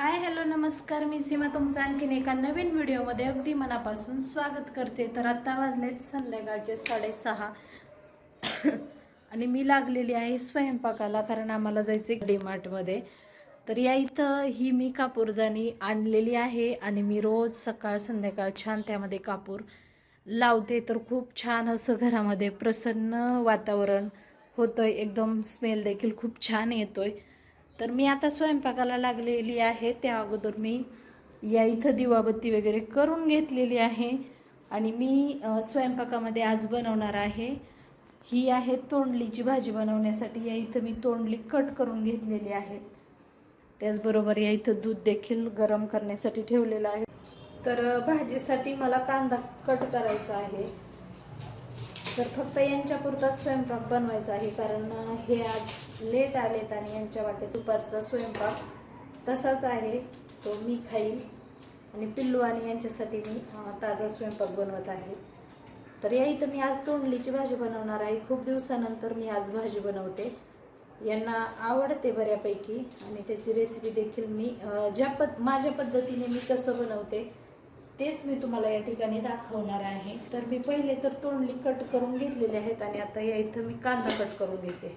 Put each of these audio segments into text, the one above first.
Hi hello नमस्कार. मी सीमा. तुमचं आणखीन एका नवीन व्हिडिओमध्ये अगदी मनापासून स्वागत करते. तर आत्ता वाजलेत संध्याकाळचे साडेसहा. आणि मी लागलेली आहे स्वयंपाकाला कारण आम्हाला जायचं आहे डीमार्टमध्ये. तर या इथं ही मी कापूरदानी आणलेली आहे आणि मी रोज सकाळ संध्याकाळ छान त्यामध्ये कापूर लावते. तर खूप छान असं घरामध्ये प्रसन्न वातावरण होतं एकदम स्मेल देखील खूप छान येतोय. तर मी आता स्वयंपाकाला लागलेली आहे. त्या अगोदर मी या इथं दिवाबत्ती वगैरे करून घेतलेली आहे. आणि मी स्वयंपाकामध्ये आज बनवणार आहे. ही आहे तोंडलीची भाजी बनवण्यासाठी. या इथं मी तोंडली कट करून घेतलेली आहे. त्याचबरोबर या इथं दूध देखील गरम करण्यासाठी ठेवलेलं आहे. तर भाजीसाठी मला कांदा कट करायचा आहे. तर फक्त यांच्यापुरताच स्वयंपाक बनवायचा आहे कारण हे आज लेट आलेत आणि यांच्या वाटेत दुपारचा स्वयंपाक तसाच आहे. तो मी खाईल आणि पिल्लू आणि यांच्यासाठी मी ताजा स्वयंपाक बनवत आहे. तर या इथं मी आज तोंडलीची भाजी बनवणार आहे. खूप दिवसानंतर मी आज भाजी बनवते. यांना आवडते बऱ्यापैकी आणि त्याची रेसिपी देखील मी ज्या पद माझ्या पद्धतीने मी कसं बनवते तेच मी तुम्हाला या ठिकाणी दाखवणार आहे. तर मी पहिले तर तोंडली कट करून घेतलेले आहेत आणि आता या इथं मी कांदा कट करून घेते.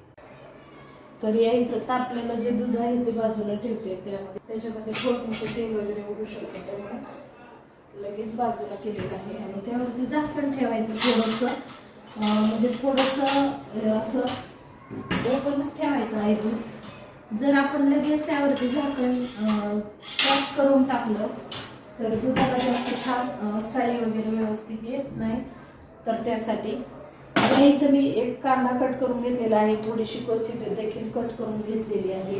तर या इथं तापलेलं जे दूध आहे ते बाजूला ठेवते. त्यामध्ये त्याच्यामध्ये फोडणीचे तेल वगैरे उडू शकतं. त्यामुळे लगेच बाजूला केलेलं आहे. आणि त्यावरती झाकण ठेवायचं थोडंसं. म्हणजे थोडंसं असं ओपनच ठेवायचं आहे दूध. जर आपण लगेच त्यावरती झाकण क्रॉस करून टाकलं तर दुधाला जास्त छान साई वगैरे व्यवस्थित येत नाही. तर त्यासाठी. आणि इथं मी एक कांदा कट करून घेतलेला आहे. थोडीशी कोथिंबीर देखील कट करून घेतलेली आहे.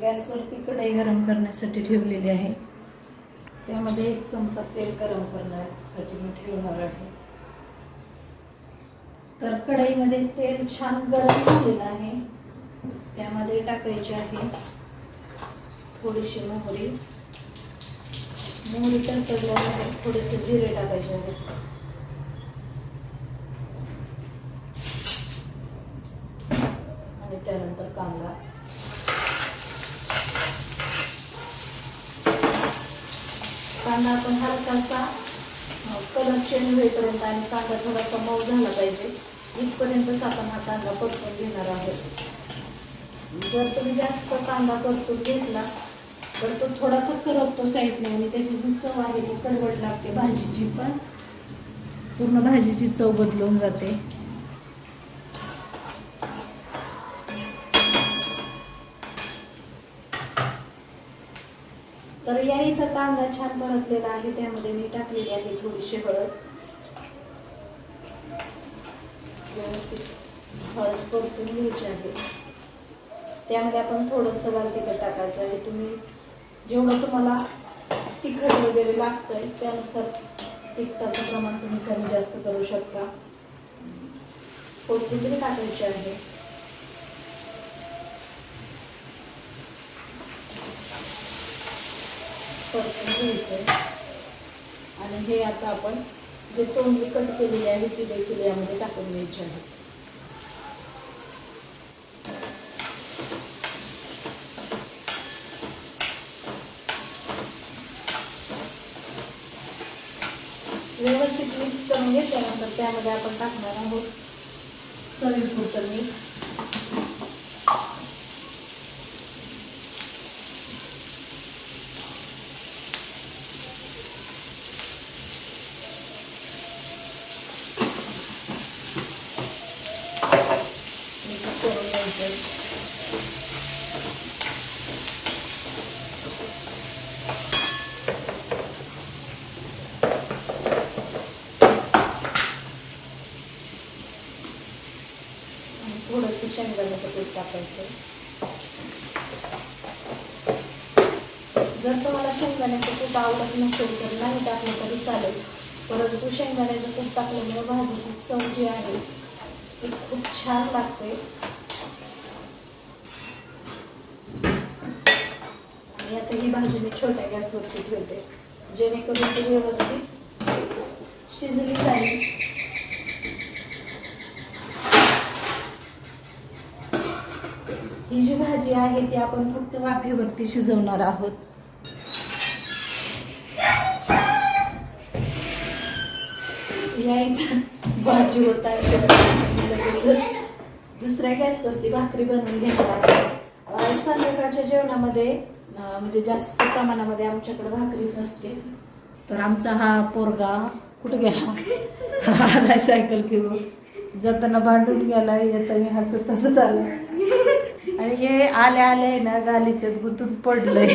गॅसवरती कढई गरम करण्यासाठी ठेवलेली आहे. त्यामध्ये एक चमचा तेल गरम करण्यासाठी मी ठेवणार आहे. तर कढईमध्ये तेल छान गरम झालेलं आहे. त्यामध्ये टाकायची आहे थोडीशी मोहरी. मोहरी तडतडल्यानंतर थोडेसे जिरे टाकायचे आहेत. आणि त्यानंतर कांदा. कांदा आपण हलकासा कलर चेंज होईपर्यंत आणि कांदा थोडासा मऊ झाला पाहिजे. इथपर्यंतच आपण हा कांदा परतून घेणार आहोत. जर तुम्ही जास्त कांदा करतो घेतला तर तो थोडासा करपतो साईडने आणि त्याची जी चव आहे ती कडवड लागते. भाजीची पण. पूर्ण भाजीची चव बदलून जाते. तर या इथं कांदा छान परतलेला आहे. त्यामध्ये मी टाकलेली आहे थोडीशी हळद. व्यवस्थित हळद परतून घ्यायची आहे. त्यामध्ये आपण थोडंसं लाल तिखट टाकायचं आहे. तुम्ही जेवढं तुम्हाला तिखट वगैरे लागतंय त्यानुसार तिखटाचं प्रमाण तुम्ही कमी जास्त करू शकता. कोथिंबीर टाकायची आहे. घ्यायचं आणि हे आता आपण जे तोंडली कट केलेली आहे ती देखील यामध्ये टाकून घ्यायची आहे व्यवस्थित मिक्स करून घेतल्यानंतर त्यामध्ये आपण टाकणार आहोत चवीपुरतं मीठ मिक्स करून घ्यायचं आणि थोडंसं शेंगदाण्याचं पीठ टाकायचं. जर तुम्हाला शेंगदाण्याचं पीठ आवडत नसेल तर नाही टाकलं तरी चालेल. परंतु शेंगदाण्याचं पीठ टाकल्यामुळे भाजीची चव जी आहे. ती खूप छान लागते. आणि आता ही भाजी मी छोट्या गॅसवरती ठेवते. जेणेकरून ती व्यवस्थित शिजली जाईल ही जी भाजी आहे ती आपण फक्त वाफेवरती शिजवणार आहोत. या इथं भाजी होत आहे. लगेच दुसऱ्या गॅसवरती भाकरी बनवून घेणार आहे. संध्याकाळच्या जेवणामध्ये म्हणजे जास्त प्रमाणामध्ये आमच्याकडे भाकरीच असते. तर आमचा हा पोरगा कुठे गेला? हा आलाय सायकल घेऊन. जाताना भांडून गेला येताना हसत हसत आला आणि हे आले आले ना गालीच्यात गुंतून पडलंय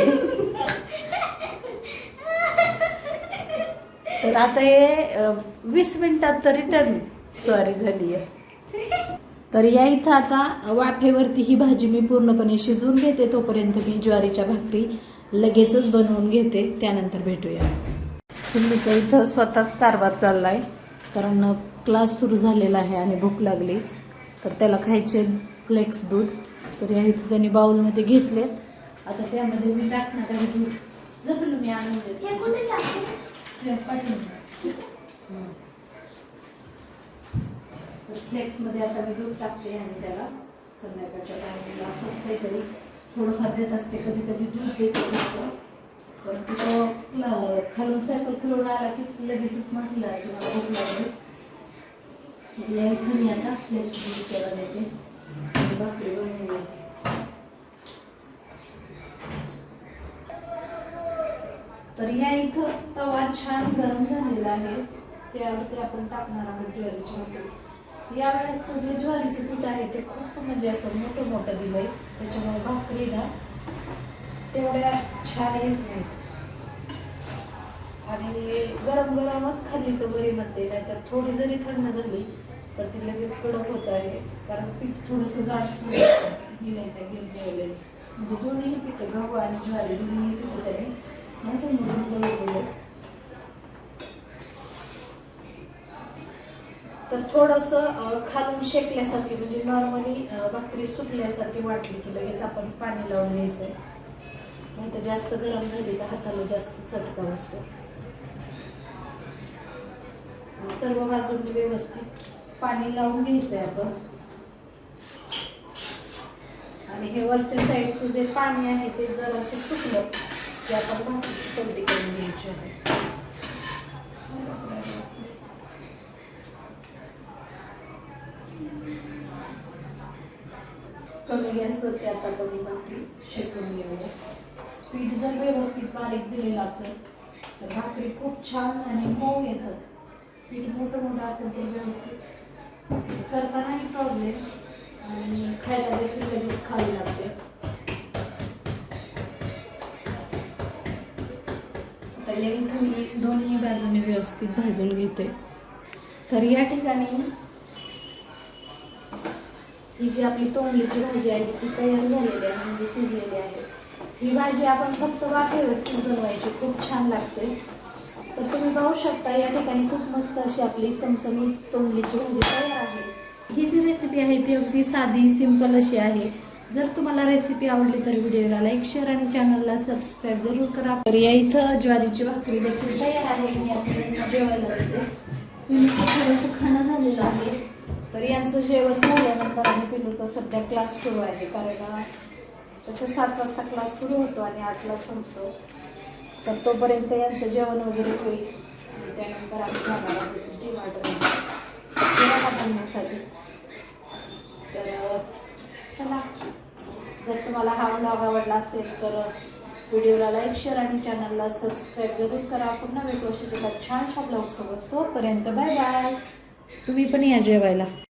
तर आता हे वीस मिनिटात तर रिटर्न सॉरी झाली आहे. तर या इथं आता वाफेवरती ही भाजी मी पूर्णपणे शिजवून घेते तोपर्यंत मी ज्वारीच्या भाकरी लगेचच बनवून घेते त्यानंतर भेटूया. तुम्हीचा इथं स्वतःच कारभार चाललाय कारण क्लास सुरू झालेला आहे आणि भूक लागली. तर त्याला खायचे फ्लेक्स दूध. तर या इथं त्यांनी बाउलमध्ये घेतले आता त्यामध्ये मी टाकणार आहे दूध. जपलं मी आणून फ्लेक्समध्ये आता मी दूध टाकते आणि त्याला संध्याकाळच्या टायमिंगला असंच काहीतरी थोडंफार देत असते. कधी कधी दूध देते फक्त परंतु तो क्ला- खालून सायकल खालून आला कीच लगेचच म्हटलं की मला भूक लागली. या इथं मी आता फ्लेक्स दूध त्याला देते. तर या इथं तवा छान गरम झालेला आहे. त्यावरती आपण टाकणार आहोत ज्वारीची भाकरी यावेळेसचं जे ज्वारीचं पीठ आहे ते खूप म्हणजे असं मोठं मोठं दिलंय. त्याच्यामुळे भाकरी ना तेवढ्या छान येत नाहीत. आणि गरम गरमच खाल्ली तर बरी म्हणते नाहीतर थोडी जरी थंड झाली तर ती लगेच कडक होत आहे. कारण पीठ थोडंसं जास्त दिलंय त्या म्हणजे दोन्ही पीठ गहू आणि ज्वारी दोन्ही पीठ त्याने मोठे तर थोडंसं खालून शेकल्यासारखी म्हणजे नॉर्मली भाकरी सुकल्यासारखी वाटली की लगेच आपण पाणी लावून घ्यायचंय. नाही तर जास्त गरम झाली तर हाताला जास्त चटका बसतो. सर्व बाजूंनी व्यवस्थित पाणी लावून घ्यायचं आहे आपण. आणि हे वरच्या साईडचं जे पाणी आहे ते जर असं सुकलं की आपण भाकरीची कोणती करून घ्यायची आहे. कमी गॅसवरती आता कमी भाकरी शेकून घेऊया. पीठ जर व्यवस्थित बारीक दिलेलं असेल तर भाकरी खूप छान आणि मऊ येतात. पीठ मोठं मोठं असेल तर व्यवस्थित करतानाही प्रॉब्लेम आणि खायला देखील लगेच खावी लागते. पहिले इथं मी दोन्ही बाजूने व्यवस्थित भाजून घेते. तर या ठिकाणी ही जी आपली तोंडलीची भाजी आहे ती तयार झालेली आहे म्हणजे शिजलेली आहे. ही भाजी आपण फक्त वाफेवरतीच बनवायची खूप छान लागते. तर तुम्ही पाहू शकता या ठिकाणी खूप मस्त अशी आपली चमचमीत तोंडलीची भाजी तयार आहे. ही जी रेसिपी आहे ती अगदी साधी सिंपल अशी आहे. जर तुम्हाला रेसिपी आवडली तर व्हिडिओला लाईक शेअर आणि चॅनलला सबस्क्राईब जरूर करा. तर या इथं ज्वारीची भाकरी देखील तयार आहे. मी आपल्याला जेवायला देते थोडंसं खाणं झालेलं आहे. तर यांचं जेवण झाल्यानंतर आणि पिलूचा सध्या क्लास सुरू आहे. कारण त्याचा सात वाजता क्लास सुरू होतो आणि आठला संपतो. तर तोपर्यंत यांचं जेवण वगैरे होईल. त्यानंतर आम्ही जाणार आहोत टी किराणा बनण्यासाठी तर चला. जर तुम्हाला हा व्लॉग आवडला असेल तर व्हिडिओला लाईक शेअर आणि चॅनलला सबस्क्राईब जरूर करा. पुन्हा भेटू अशा छान छानशा ब्लॉगसोबत तोपर्यंत बाय बाय तुम्ही पण या जेवायला.